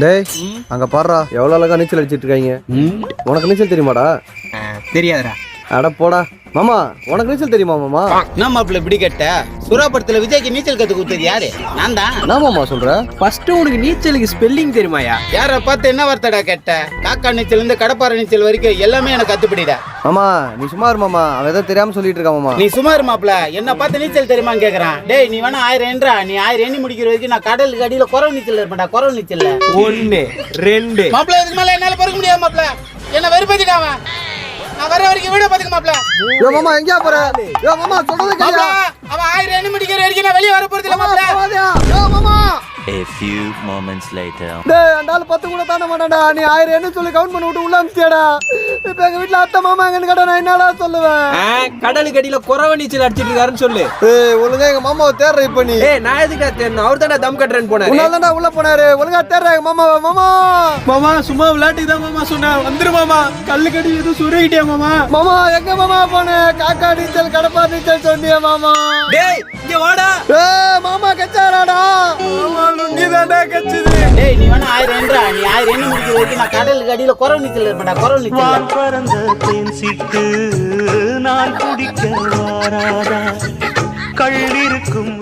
டேய் அங்க பாடுறா. எவ்வளவு அழகா நீச்சல் அடிச்சிட்டு இருக்காங்க. உனக்கு நீச்சல் தெரியுமாடா? தெரியாதுடா. அட போடா. மாமா உனக்கு நீச்சல் தெரியுமா மாமா? என்ன மாப்பிள்ள இப்படி கேட்ட? சுறாபுரத்துல விஜய்க்கு நீச்சல் கத்து கொடுத்தது யாரு? நான் தான். என்ன மாமா சொல்ற? ஃபர்ஸ்ட் உனக்கு நீச்சலுக்கு ஸ்பெல்லிங் தெரியுமாயா யார பார்த்து என்ன வார்த்தைடா கேட்ட? காக்கா நீச்சல் இருந்து கடப்பாறை நீச்சல் வரைக்கும் எல்லாமே எனக்கு கத்துப்பிடிடா. மாமா நீ சும்மா மாமா. அவன் ஏதோ தெரியாம சொல்லிட்டு இருக்கான் மாமா. நீ சும்மா மாப்பிள்ள என்ன பார்த்து நீச்சல் தெரியுமான்னு கேக்குறான். டேய் நீ வேணா ஆயிரம் என்றா நீ ஆயிரம் எண்ணி முடிக்கிற வரைக்கும் நான் கடலுக்கு அடியில குறவு நீச்சல் இருப்பேன்டா. குறவு நீச்சல்ல. ஒன்னு ரெண்டு. மாப்பிள்ள இதுக்கு மேல என்னால பொறுக்க முடியாது மாப்பிள்ள என்ன வெறுப்பேத்திட்டான் அவன். நான் வர வரைக்கும் வீடியோ பாத்துக்க மாப்பிள்ள யோ மாமா எங்கயா போற? யோ மாமா சொல்றது அவன் ஆயிரம் எண்ணி முடிக்கிற வரைக்கும் நான் வெளியே வர போறது இல்ல மாமா A few moments later. டேய் அந்த ஆளு பத்து கூட தாண்ட மாட்டான்டா. நீ ஆயிரம் என்ன சொல்லி கவுண்ட் பண்ணி விட்டு உள்ள அனுப்பிச்சியாடா இப்ப எங்க வீட்டுல அத்தை மாமா எங்கன்னு கேட்டா நான் என்னடா சொல்லுவேன்? கடலுக்கு அடியில குறவ நீச்சல் அடிச்சிட்டு இருக்காருன்னு சொல்லு. ஏய் ஒழுங்கா எங்க மாமாவை தேடுற இப்ப நீ. ஏய் நான் எதுக்குடா தேடணும் அவர் தானே தம் கட்டுறேன்னு போனாரு. உன்னால தான்டா உள்ள போனாரு. ஒழுங்கா தேடுற எங்க மாமா மாமா. மாமா சும்மா விளையாட்டுக்கு தான் மாமா சொன்னேன் வந்துரு மாமா. அடி எதுவும் சுருகிட்டியா மாமா? மாமா எங்க மாமா போன? காக்கா நீச்சல் கடப்பா நீச்சல் சொன்னிய மாமா. டேய் இங்க வாடா. ஏய் மாமா கச்சாராடா. மாமா லுங்கி தாண்டா கச்சுது. வேணா ஆயிரம் என்றா நீ ஆயிரம் எண்ணி முடிக்கிற வரைக்கும் நான் கடலுக்கு அடியில குறவு நீச்சல் இருப்பேன்டா குறவு நீச்சல். பறந்த தேன் சிட்டு நான் குடிக்க வாராதா? கள்ளிருக்கும்